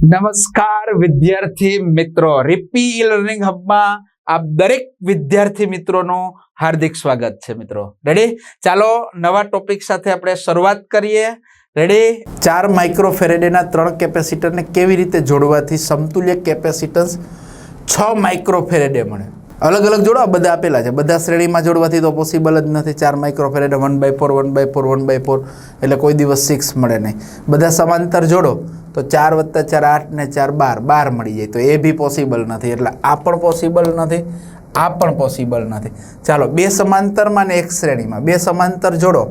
નમસ્કાર વિદ્યાર્થી મિત્રો રિપી ઈ લર્નિંગ હબમાં આપ દરેક વિદ્યાર્થી મિત્રોનું હાર્દિક સ્વાગત છે મિત્રો. રેડી ચાલો નવા ટોપિક સાથે આપણે શરૂઆત કરીએ. રેડી ચાર માઇક્રો ફેરેડેના ત્રણ કેપેસિટરને કેવી રીતે જોડવાથી સમતુલ્ય કેપેસિટન્સ છ માઇક્રો ફેરેડે મળે? અલગ અલગ જોડો બધા આપેલા છે. બધા શ્રેણીમાં જોડવાથી તો પોસિબલ જ નથી. ચાર micro faraday one by four one by four one by four એટલે કોઈ દિવસ સિક્સ મળે નહીં. બધા સમાંતર જોડો. તો ચાર વત્તા ચાર આઠ ને ચાર બાર બાર મળી જાય. તો એ બી પોસિબલ નથી. એટલે આ પણ પોસિબલ નથી, આ પણ પોસિબલ નથી. ચાલો, બે સમાંતરમાં ને એક શ્રેણીમાં બે સમાંતર જોડો.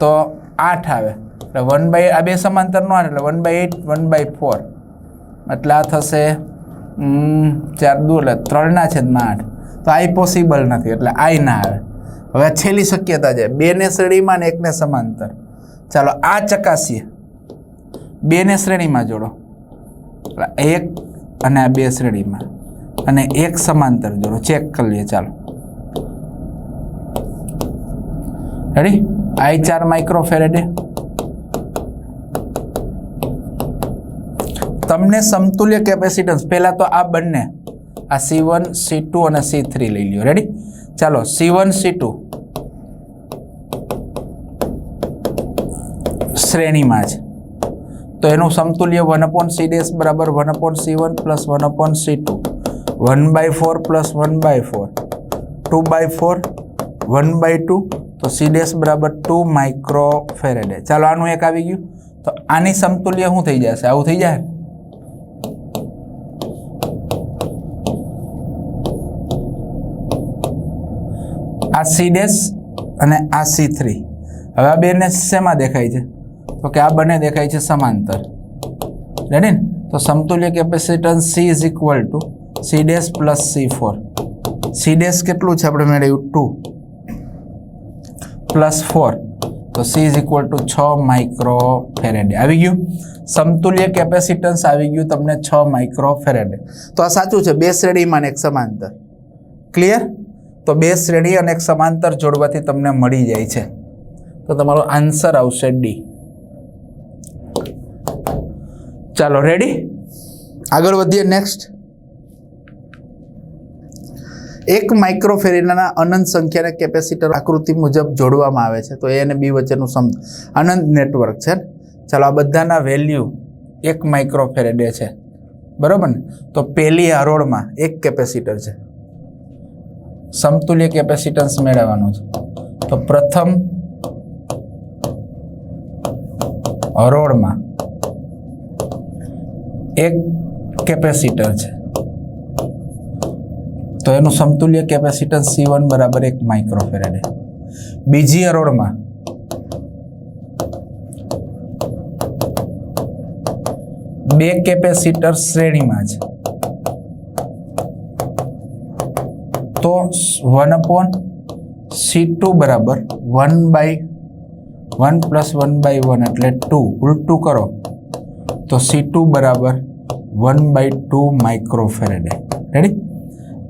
તો આઠ આવે. એટલે વન બાય આ બે સમાંતરનો આઠ એટલે one by eight one by four એટલે આ થશે ચાર દુ એટલે ત્રણના છેદમાં આઠ. તો આઈ પોસિબલ નથી. એટલે આઈ ના આવે. હવે છેલ્લી શક્યતા છે. બેને શ્રેણીમાં ને એકને સમાંતર. ચાલો, આ ચકાસીએ. બેને શ્રેણીમાં જોડો. એક અને આ બે શ્રેણીમાં. અને એક સમાંતર જોડો. ચેક કરી લઈએ ચાલો. રેડી આઈ ચાર માઇક્રો ફેરેડે તમને સમતુલ્ય કેપેસિટન્સ, પહેલાં તો આ બંને, આ સી વન, સી ટુ અને સી થ્રી લઈ લ્યો. રેડી ચાલો, સી વન, સી ટુ શ્રેણીમાં છે તો એનું સમતુલ્ય વન અપોન સી ડેસ બરાબર one upon C one plus one upon C two one by four plus one by four two by four one by two તો C days બરાબર two micro faraday ચાલો આનું એક આવી ગયું. તો આની સમતુલ્ય શું થઈ જશે? આવું થઈ જાય? આ સી ડેસ અને આ સી થ્રી હવે આ બેને શેમાં દેખાય છે? તો કે આ બંને દેખાય છે સમાંતર. રેડી ને? તો સમતુલ્ય capacitance C is equal to C dash plus C four C dash કેટલું છે આપણે મેળવ્યું? ટુ પ્લસ ફોર તો સી ઇઝ ઇક્વલ ટુ છ માઇક્રો ફેરેડે આવી ગયું? સમતુલ્ય કેપેસિટન્સ આવી ગયું તમને છ માઇક્રો ફેરેડે તો આ સાચું છે, બે શ્રેણીમાં એક સમાંતર. ક્લિયર તો બે શ્રેણી અને એક સમાંતર જોડવાથી તમને મળી જાય છે. તો તમારો આન્સર આવશે ડી ચાલો રેડી આગળ વધીએ નેક્સ્ટ એક માઇક્રોફેરેનાના અનંત સંખ્યાના કેપેસિટર આકૃતિ મુજબ જોડવામાં આવે છે. તો એ અને બી વચ્ચેનું સમ અનંત નેટવર્ક છે. ચાલો, આ બધાના વેલ્યુ એક માઇક્રોફેરેડે છે. બરાબર ને? તો પહેલી હરોળમાં એક કેપેસિટર છે. સમતુલ્ય કેપેસિટન્સ મેળવવાનું છે. તો પ્રથમ હરોળમાં એક કેપેસિટર છે. તો એનું સમતુલ્ય કેપેસિટન્સ સી વન બરાબર એક માઇક્રોફેરેડે. બીજી હરોળમાં બે કેપેસિટર શ્રેણીમાં છે. તો વન અપોન સી ટુ બરાબર one by one plus one by one એટલે ટુ ઉલટું કરો. તો સી ટુ બરાબર one by two microfaraday ready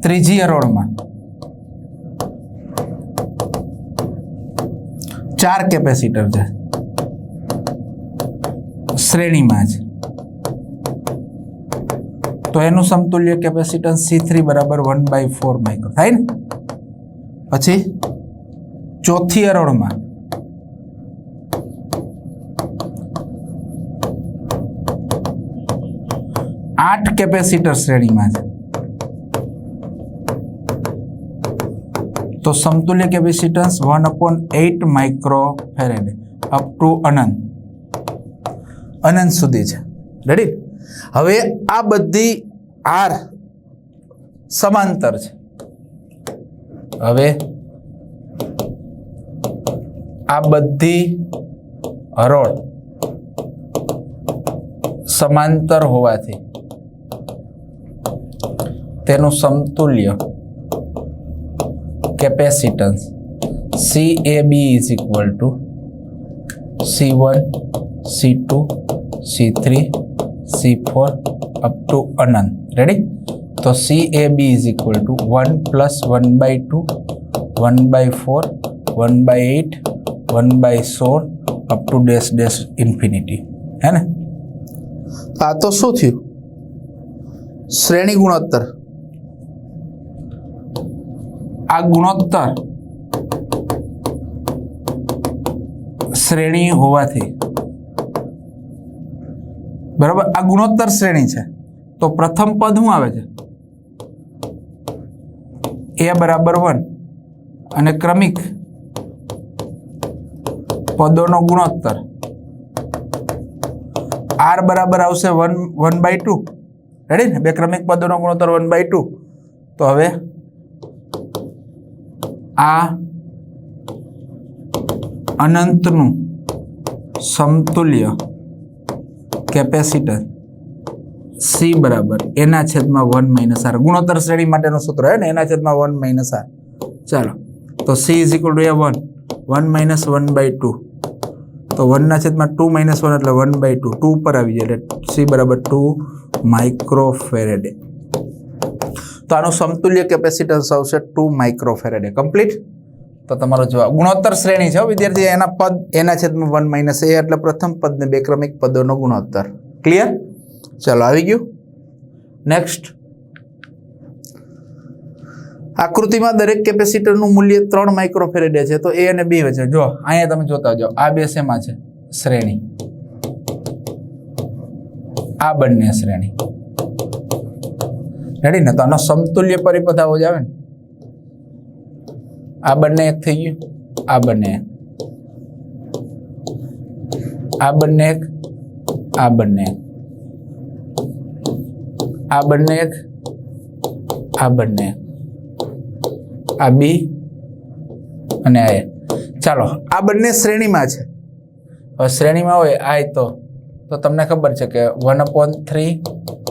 ત્રીજી હરોળમાં ચાર કેપેસિટર છે. શ્રેણીમાં જ તો એનું સમતુલ્ય કેપેસિટન્સ સી થ્રી બરાબર વન બાય ફોર માઇક્રો થાય ને? પછી ચોથી હરોળમાં આઠ કેપેસિટર શ્રેણીમાં છે. તો સમતુલ્ય capacitance one upon eight micro farad up to અનંત. અનંત સુધી છે. રેડી હવે આ બધી આર સમાંતર છે. હવે આ બધી હરોળ સમાંતર હોવાથી તેનું સમતુલ્ય capacitance C A B is equal to C one C two C three C four up to Anant ready તો C A B is equal to one plus one by two one by four one by eight one by સોળ up to dash dash infinity હે ને આ તો શું થયું શ્રેણી ગુણોત્તર આ ગુણોત્તર શ્રેણી હોવાથી. બરાબર? આ ગુણોત્તર શ્રેણી છે. તો પ્રથમ પદ શું આવે છે? એ બરાબર વન. અને ક્રમિક પદોનો ગુણોત્તર. આર બરાબર આવશે one one by two. Ready ને બે ક્રમિક પદોનો ગુણોત્તર વન બાય ટુ. તો હવે આ અનંતનું સમતુલ્ય કેપેસિટર સી બરાબર. એના છેદમાં વન માઇનસ આર. ગુણોત્તર શ્રેણી માટેનું સૂત્ર હે ને, એના છેદમાં વન માઇનસ આર. ચાલો. તો C is equal to A one one minus one by two. તો વનના છેદમાં ટુ માઇનસ વન એટલે વન બાય ટુ. ટુ ઉપર આવી જાય એટલે સી બરાબર ટુ માઇક્રોફેરેડે. તો આનું સમતુલ્ય કેપેસિટન્સ આવશે ટુ માઇક્રોફેરેડે કમ્પ્લીટ તો તમારો જવાબ. ગુણોત્તર શ્રેણી છે વિદ્યાર્થી. એના પદ, એના છેદમાં વન માઇનસ એ એટલે પ્રથમ પદ ને બે ક્રમિક પદોનો ગુણોત્તર. ક્લિયર ચાલો, આવી ગયું. નેક્સ્ટ આકૃતિમાં દરેક કેપેસિટરનું મૂલ્ય ત્રણ માઇક્રોફેરેડે છે. તો એ અને બી વચ્ચે. જો અહીંયા તમે જોતા જાઓ. આ બે શેમાં છે? શ્રેણી. આ બંને શ્રેણી. રેડી ને તો આનો સમતુલ્ય પરિપથ આવો જ આવે ને. આ બંને એક થઈ ગયું. આ બંને આ બંને એક. આ બંને આ બંને એક. આ બંને આ બી અને આ ચાલો, આ બંને શ્રેણીમાં છે. હવે શ્રેણીમાં હોય આય તો તો તમને ખબર છે કે one upon three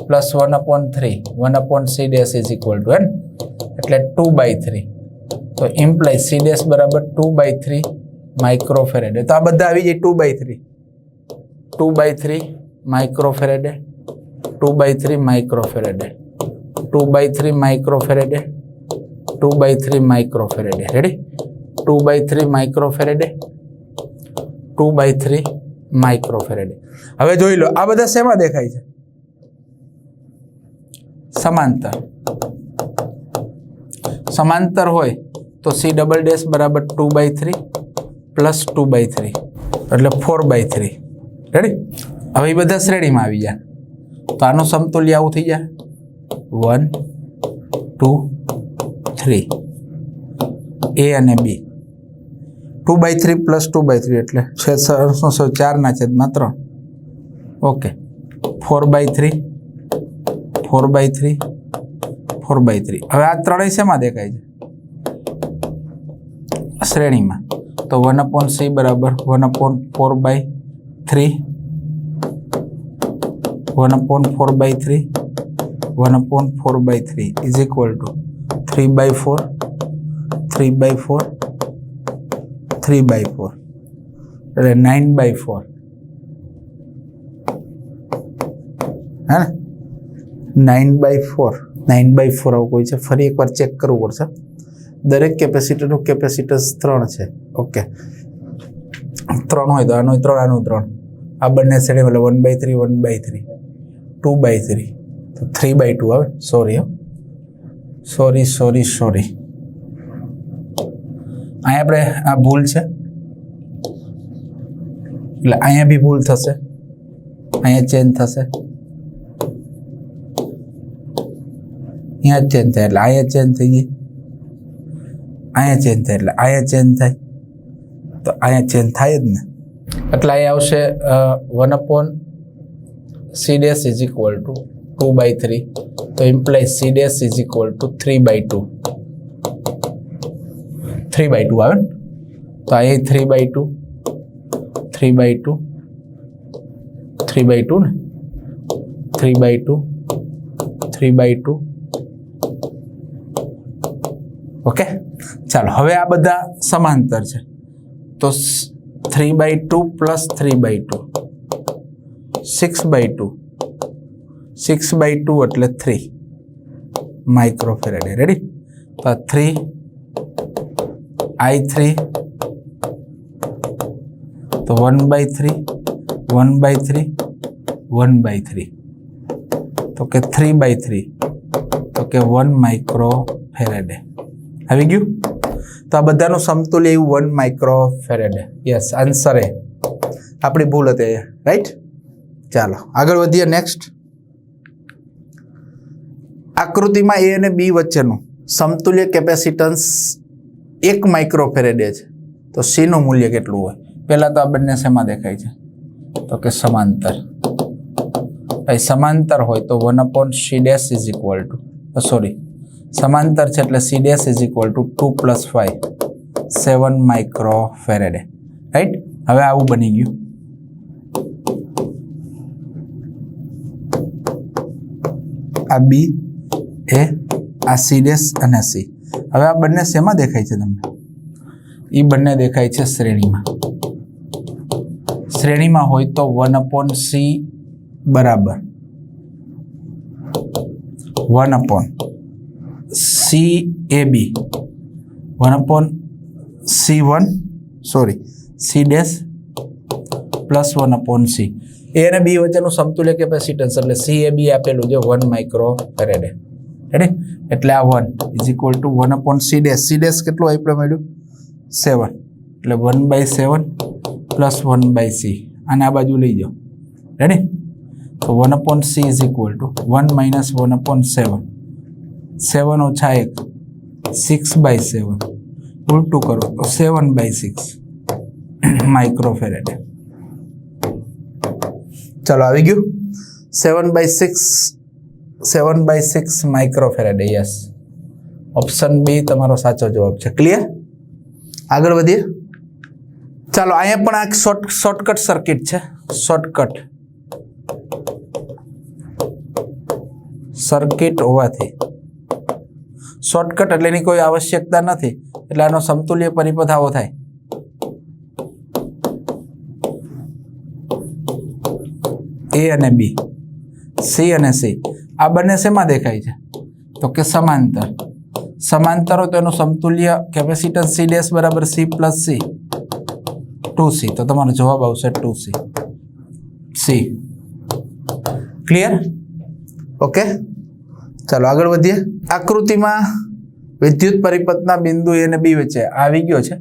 plus one upon three one upon C dash is equal to and એટલે ટુ બાય થ્રી તો ઇમ્પ્લાય સી ડેસ બરાબર ટુ બાય થ્રી માઇક્રોફેરેડે તો આ બધા આવી જાય two by three two by three microfaraday two by three microfaraday two by three microfaraday two by three microfaraday ready two by three microfaraday two by three microfaraday. હવે જોઈ લો, આ બધા શેમાં દેખાય છે? સમાંતર. સમાંતર હોય તો સી ડબલ ડેશ બરાબર two by three plus two by three એટલે ફોર બાય થ્રી રેડી હવે એ બધા શ્રેણીમાં આવી જાય તો આનું સમતુલ્ય આવું થઈ જાય વન ટુ થ્રી એ અને B two by three plus two by three એટલે છે શું સો ચારના છેદમાં ત્રણ okay four by three four by three four by three હવે આ ત્રણેય શેમાં દેખાય છે? શ્રેણીમાં. તો વન અપોન સી બરાબર one upon four by three one upon four by three one upon four by three is equal to three by four three by four three by four એટલે નાઇન બાય ફોર હે nine by four nine by four આવું કોઈ છે? ફરી એકવાર check કરવું પડશે. દરેક કેપેસિટરનું કેપેસિટન્સ ત્રણ છે. ઓકે ત્રણ હોય તો આનું ત્રણ આનું ત્રણ. આ બંને શ્રેણી એટલે one by three one by three two by three તો થ્રી બાય ટુ આવે. સોરી હો. સોરી સોરી સોરી અહીંયા આપણે આ ભૂલ છે. એટલે અહીંયા બી ભૂલ થશે. અહીંયા ચેન્જ થશે. અહીંયા ચેન્જ થાય. એટલે અહીંયા ચેન્જ થઈ ગઈ. અહીંયા ચેન્જ થાય. એટલે અહીંયા ચેન્જ થાય. તો અહીંયા ચેન્જ થાય જ ને. એટલે અહીંયા આવશે one upon C dash is equal to two by three તો imply C dash is equal to three by two three by two આવે તો એ three by two three by two three by two ને? Three by two three by two okay ચાલો, હવે આ બધા સમાંતર છે. તો three by two plus three by two six by two six by two એટલે થ્રી માઇક્રોફેરેડે રેડી તો થ્રી આઈ થ્રી તો one by three one by three one by three તો કે થ્રી બાય થ્રી તો કે વન માઇક્રો ફેરેડે આવી ગયું તો આ બધાનું સમતુલ્ય એવું one micro faraday yes answer એ. આપણી ભૂલ હતી રાઈટ ચાલો, આગળ વધીએ નેક્સ્ટ આકૃતિમાં એ અને બી વચ્ચેનું સમતુલ્ય કેપેસિટન્સ એક માઇક્રો ફેરેડે છે. તો સીનું મૂલ્ય કેટલું હોય? પહેલાં તો આ બંને શેમાં દેખાય છે? તો કે સમાંતર. ભાઈ, સમાંતર હોય તો one upon C dash is equal to sorry સમાંતર છે એટલે C dash is equal to two plus five seven micro faraday right હવે આવું બની ગયું. આ બી એ આ સી ડેશ અને સી હવે આ બંને શેમાં દેખાય છે તમને? એ બંને દેખાય છે શ્રેણીમાં. શ્રેણીમાં હોય તો વન અપોન સી બરાબર. One upon C A B. One upon C one, sorry, C dash plus one upon C. A અને બી વચ્ચેનું સમતુલ્ય કેપેસિટન્સ એટલે સી એ બી આપેલું છે વન માઇક્રો ફેરેડે. રેડી એટલે આ one is equal to one upon C dash C dash કેટલું આપણે મળ્યું? સેવન એટલે one by seven plus one by C અને આ બાજુ લઈ જાઓ. રેડી તો one upon C is equal to one minus one upon seven seven ઓછા એક. સિક્સ બાય સેવન ઉલટું કરો. તો seven by six micro faraday ચાલો, આવી ગયું. Seven by six seven by six microfaraday yes option B તમારો સાચો જવાબ છે. ક્લિયર આગળ વધીએ. ચાલો, અહીંયા પણ આ શોર્ટ શોર્ટકટ સર્કિટ છે. શોર્ટકટ સર્કિટ હોવાથી. શોર્ટકટ એટલે એની કોઈ આવશ્યકતા નથી. એટલે આનો સમતુલ્ય પરિપથ આવો થાય. એ અને બી સી અને સી આ બંને શેમાં દેખાય છે? તો કે સમાંતર. સમાંતર હોય તો એનું સમતુલ્ય કેપેસિટન્સ સી ડેશ બરાબર C plus C two C તો તમારો જવાબ આવશે two C C clear okay ચાલો આગળ વધીએ. આકૃતિમાં વિદ્યુત પરિપથના બિંદુ એ અને બી વચ્ચે આવી ગયો છે.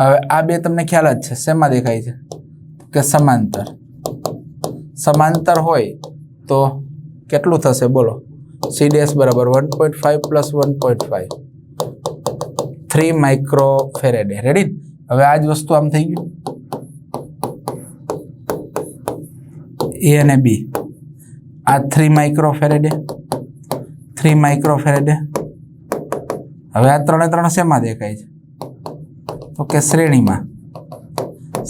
હવે આ બે તમને ખ્યાલ જ છે. શેમાં દેખાય છે? કે સમાંતર. સમાંતર હોય તો કેટલું થશે બોલો? સી ડેશ બરાબર one point five plus one point five three micro faraday ready હવે આ જ વસ્તુ આમ થઈ ગયું. એ અને બી આ three micro faraday three micro faraday હવે આ ત્રણે ત્રણ શેમાં દેખાય છે? તો કે શ્રેણીમાં.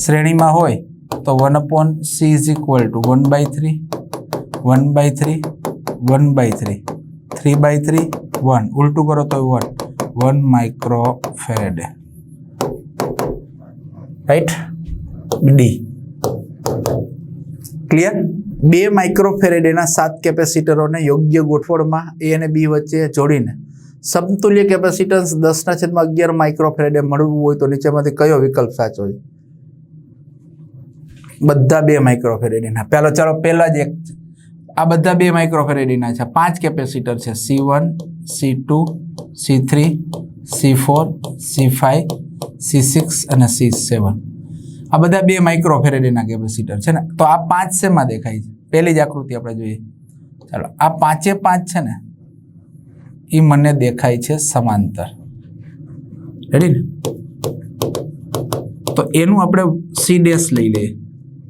શ્રેણીમાં હોય તો one upon C is equal to one by three one by three one by three three by three one ઉલટું કરો તો one one micro faraday right D clear બે માઇક્રો ફેરેડેના સાત કેપેસિટરોને યોગ્ય ગોઠવણમાં એ અને બી વચ્ચે જોડીને સમતુલ્ય કેપેસિટન્સ દસના છેદમાં અગિયાર માઇક્રો ફેરેડે મળવું હોય તો નીચેમાંથી કયો વિકલ્પ સાચો છે? બધા બે માઇક્રો ફેરેડીના પહેલો, ચાલો પહેલા જ એક આ બધા બે માઇક્રોફેરેડીના છે. પાંચ કેપેસિટર છે. C one C two C three C four C five C six અને સી સેવન આ બધા બે માઇક્રોફેરેડીના કેપેસિટર છે ને. તો આ પાંચ શેમાં દેખાય છે? પહેલી જ આકૃતિ આપણે જોઈએ. ચાલો, આ પાંચે પાંચ છે ને એ મને દેખાય છે સમાંતર. રેડી ને? તો એનું આપણે સી ડેશ લઈ લઈએ.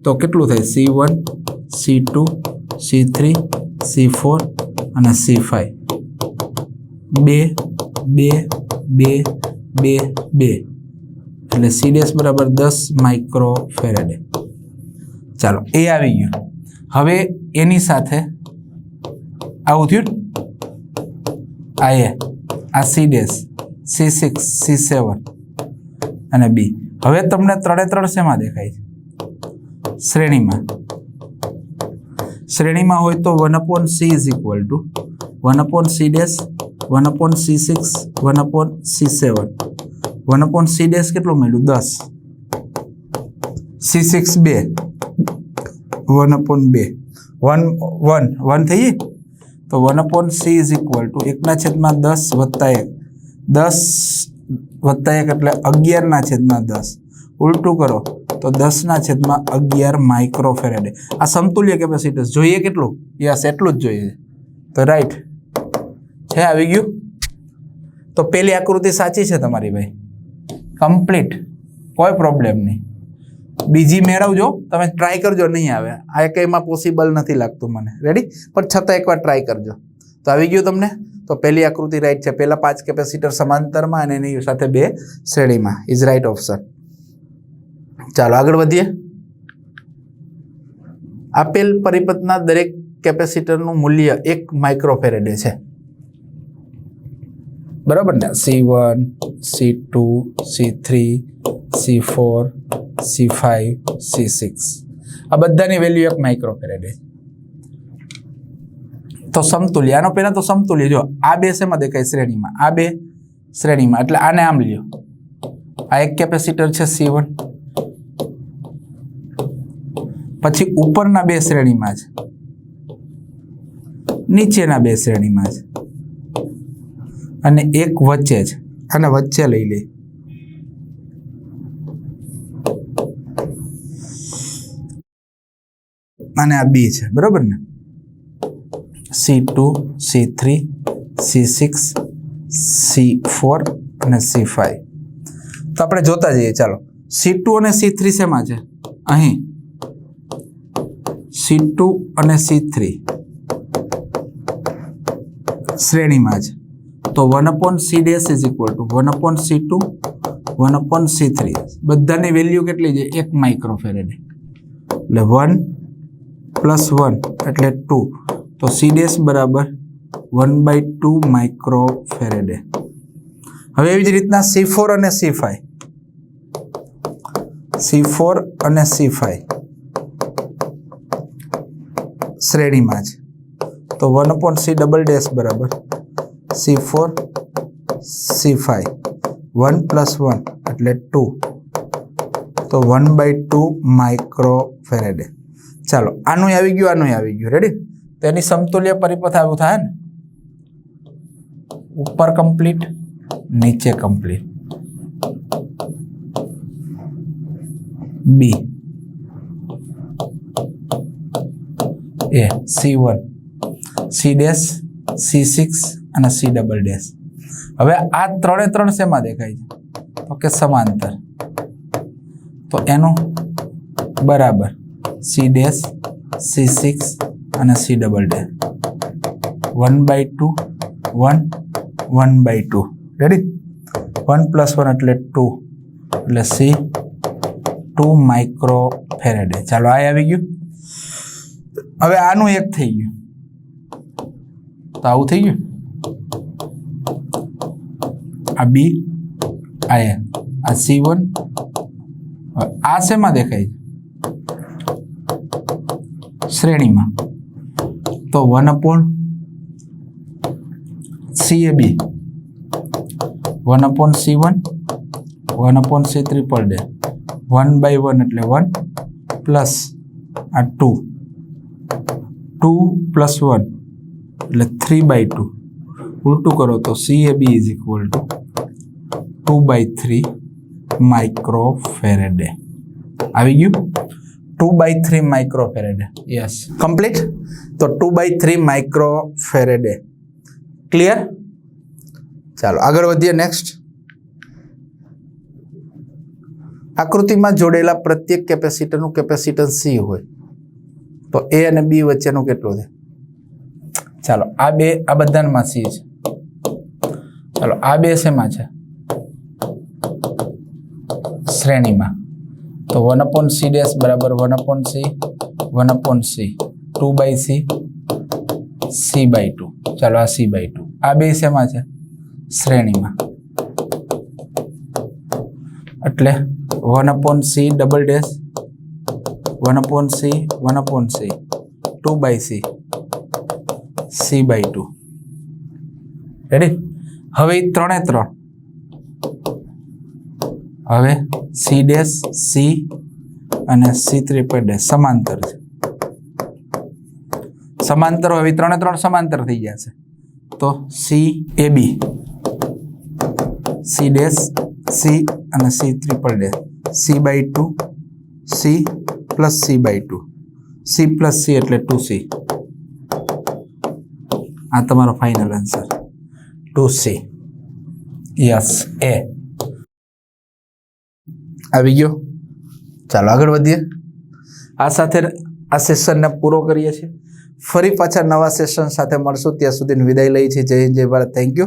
તો કેટલું થાય? C one, C two, C three, C four અને સી ફાઈવ. બે બે બે બે બે. એટલે સી ડેસ બરાબર દસ માઇક્રો ફેરેડે. ચાલો, એ આવી ગયું. હવે એની સાથે આવું થયું. આ એ, આ C dash, C six, C seven અને બી. હવે તમને ત્રણે ત્રણ શેમાં દેખાય છે? શ્રેણીમાં. શ્રેણીમાં હોય તો one upon C is equal to one upon C dash, one upon C six, one upon C seven. One upon C dash કેટલું મળ્યું? દસ. સી સિક્સ બે. વન અપોન બે. વન વન વન થઈ તો one upon C is equal to એકના છેદમાં દસ વત્તા એક. દસ વત્તા એક એટલે અગિયારના છેદમાં દસ. ઉલટું કરો, તો દસના છેદમાં અગિયાર માઇક્રોફેરેડે આ સમતુલ્ય કેપેસિટન્સ જોઈએ કેટલું? યસ, એટલું જ જોઈએ. તો રાઈટ છે, આવી ગયું? તો પેલી આકૃતિ સાચી છે તમારી ભાઈ. કમ્પ્લીટ કોઈ પ્રોબ્લેમ નહીં. બીજી મેળવજો. તમે ટ્રાય કરજો, નહીં આવે. આ કંઈમાં પોસિબલ નથી લાગતું મને. રેડી પણ છતાં એકવાર ટ્રાય કરજો. તો આવી ગયું તમને? તો પહેલી આકૃતિ રાઈટ છે. પહેલાં પાંચ કેપેસિટર સમાંતરમાં અને એની સાથે બે શ્રેણીમાં. ઇઝ રાઈટ ઓપ્શન ચાલો આગળ વધીએ. આપેલ પરિપથના દરેક કેપેસિટરનું મૂલ્ય એક માઇક્રોફેરેડે છે. બરાબર ને? C one C two C three C four C five C six આ બધાની વેલ્યુ એક માઇક્રોફેરેડે તો સમતુલ્ય, આનો પહેલાં તો સમતુલ્ય, જો આ બે શેમાં દેખાય? શ્રેણીમાં. આ બે શ્રેણીમાં. એટલે આને આમ લ્યો. આ એક કેપેસિટર છે સી વન પછી ઉપરના બે શ્રેણીમાં છે નીચેના બે શ્રેણીમાં છે અને એક વચ્ચે છે અને વચ્ચે લઈ લે. અને આ બી છે, બરોબર ને? C two, C three, C six, C four અને સી ફાઈવ. તો આપણે જોતા જઈએ, ચાલો. સી ટુ અને સી થ્રી શેમાં છે? અહીં. સી ટુ અને સી થ્રી શ્રેણીમાં જ તો one upon C dash is equal to one upon C two one upon C three બધાની વેલ્યુ કેટલી છે? એક માઇક્રોફેરેડ એટલે વન પ્લસ વન એટલે ટુ તો સી ડેસ બરાબર વન બાય ટુ માઇક્રોફેરેડે હવે એવી જ રીતના સી ફોર અને સી ફાઈવ સી ફોર અને સી ફાઈવ શ્રેણીમાં છે. તો one upon C double dash બરાબર. C four C five one plus one એટલે ટુ તો one by two micro faraday ચાલો, આનું આવી ગયું, આનું આવી ગયું. રેડી તો એની સમતુલ્ય પરિપથ આવું થાય ને? ઉપર કમ્પ્લીટ નીચે complete B A C one C dash C six અને સી ડબલ ડેશ હવે આ ત્રણે ત્રણ શેમાં દેખાય છે? તો કે સમાંતર. તો એનું બરાબર સી ડેશ સી સિક્સ અને C double dash one by two one one by two ready one plus one એટલે ટુ એટલે સી ટુ માઇક્રો ફેરેડે ચાલો આ આવી ગયું. હવે આનું એક થઈ ગયું. તો આવું થઈ ગયું? આ બી, આ એ આ સી વન આ શેમાં દેખાય છે? શ્રેણીમાં. તો one upon C A B. One upon C one one upon C triple day one by one એટલે વન પ્લસ આ ટુ. ટુ પ્લસ વન એટલે થ્રી બાય ટુ ઉલટું કરો તો C A B is equal to two by three micro faraday આવી ગયું? Two by three micro faraday yes complete તો two by three micro faraday clear ચાલો આગળ વધીએ નેક્સ્ટ આકૃતિમાં જોડેલા પ્રત્યેક કેપેસિટરનું કેપેસિટન્સ સી હોય. તો એ અને બી વચ્ચેનું કેટલું છે? ચાલો, આ બે, આ બધામાં સી છે. ચાલો, આ બે શેમાં છે? શ્રેણીમાં. તો વન અપોન સી ડેશ બરાબર one upon C, one upon C. Two by C C by two. ચાલો, આ સી બાય ટુ. આ બે શેમાં છે? શ્રેણીમાં. એટલે one upon C double dash one upon C one upon C two by C C by two ready હવે ત્રણે ત્રણ. હવે સી ડેશ સી અને સી ત્રિપલ ડેશ સમાંતર છે. સમાંતર હવે ત્રણે ત્રણ સમાંતર થઈ ગયા છે. તો C A B C dash C અને C triple dash C by two C plus C by two. C plus C એટલે ટુ સી. આ તમારો final answer two C. Yes એ આવી ગયો. ચાલો આગળ વધીએ. આ સાથે આ સેશનને પૂરો કરીએ છીએ. ફરી પાછા નવા સેશન સાથે મળશું. ત્યાં સુધી વિદાય લઈ છે. જય હિન્દ, જય ભારત. Thank you